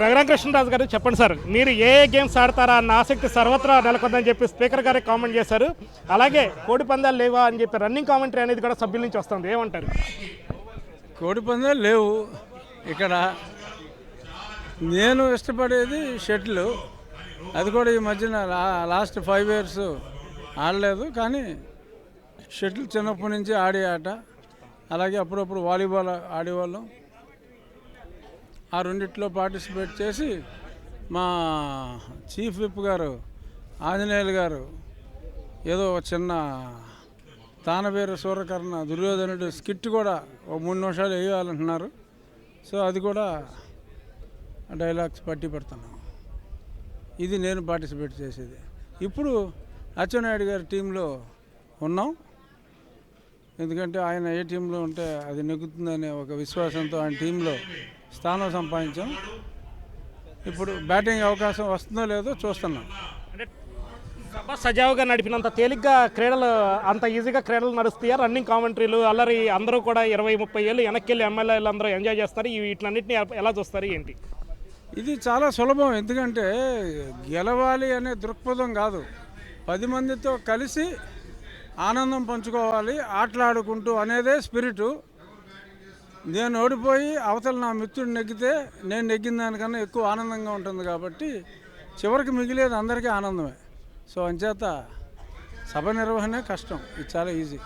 రఘురామకృష్ణరాజు గారు చెప్పండి సార్ మీరు ఏ ఏ గేమ్స్ ఆడతారా అన్న ఆసక్తి సర్వత్రా నెలకొందని చెప్పి స్పీకర్ గారే కామెంట్ చేశారు. అలాగే కోడి పందాలు లేవా అని చెప్పి రన్నింగ్ కామెంటరీ అనేది కూడా సభ్యుల నుంచి వస్తుంది. ఏమంటారు? కోడి పందాలు లేవు. ఇక్కడ నేను ఇష్టపడేది షటిల్. అది కూడా ఈ మధ్యన లాస్ట్ ఫైవ్ ఇయర్స్ ఆడలేదు కానీ షటిల్ చిన్నప్పటి నుంచి ఆడే ఆట. అలాగే అప్పుడప్పుడు వాలీబాల్ ఆడేవాళ్ళం. ఆ రెండిట్లో పార్టిసిపేట్ చేసి మా చీఫ్ విప్ గారు ఆంజనేయులు గారు ఏదో చిన్న తానవేరు సూరకర్ణ దుర్యోధనుడు స్కిట్ కూడా ఓ మూడు నిమిషాలు వేయాలంటున్నారు. సో అది కూడా డైలాగ్స్ పట్టి పెడుతున్నాం. ఇది నేను పార్టిసిపేట్ చేసేది. ఇప్పుడు అచ్చెన్నాయుడు గారి టీంలో ఉన్నాం. ఎందుకంటే ఆయన ఏ టీంలో ఉంటే అది నెగ్గుతుందనే ఒక విశ్వాసంతో ఆయన టీంలో స్థానం సంపాదించాం. ఇప్పుడు బ్యాటింగ్ అవకాశం వస్తుందో లేదో చూస్తున్నాం. సభ సజావుగా నడిపినంత తేలిగ్గా క్రీడలు అంత ఈజీగా క్రీడలు నడుస్తాయా? రన్నింగ్ కామెంటరీలు అల్లరి అందరూ కూడా ఇరవై ముప్పై ఏళ్ళు వెనక్కి వెళ్ళి ఎమ్మెల్యేలు అందరూ ఎంజాయ్ చేస్తారు. వీటినన్నింటినీ ఎలా చూస్తారు ఏంటి? ఇది చాలా సులభం. ఎందుకంటే గెలవాలి అనే దృక్పథం కాదు. పది మందితో కలిసి ఆనందం పంచుకోవాలి ఆటలాడుకుంటూ అనేదే స్పిరిటు. నేను ఓడిపోయి అవతల నా మిత్రుడు నెగ్గితే నేను నెగ్గిన దానికన్నా ఎక్కువ ఆనందంగా ఉంటుంది కాబట్టి చివరికి మిగిలేదు అందరికీ ఆనందమే. సో అంచేత సభ నిర్వహణే కష్టం. ఇది చాలా ఈజీ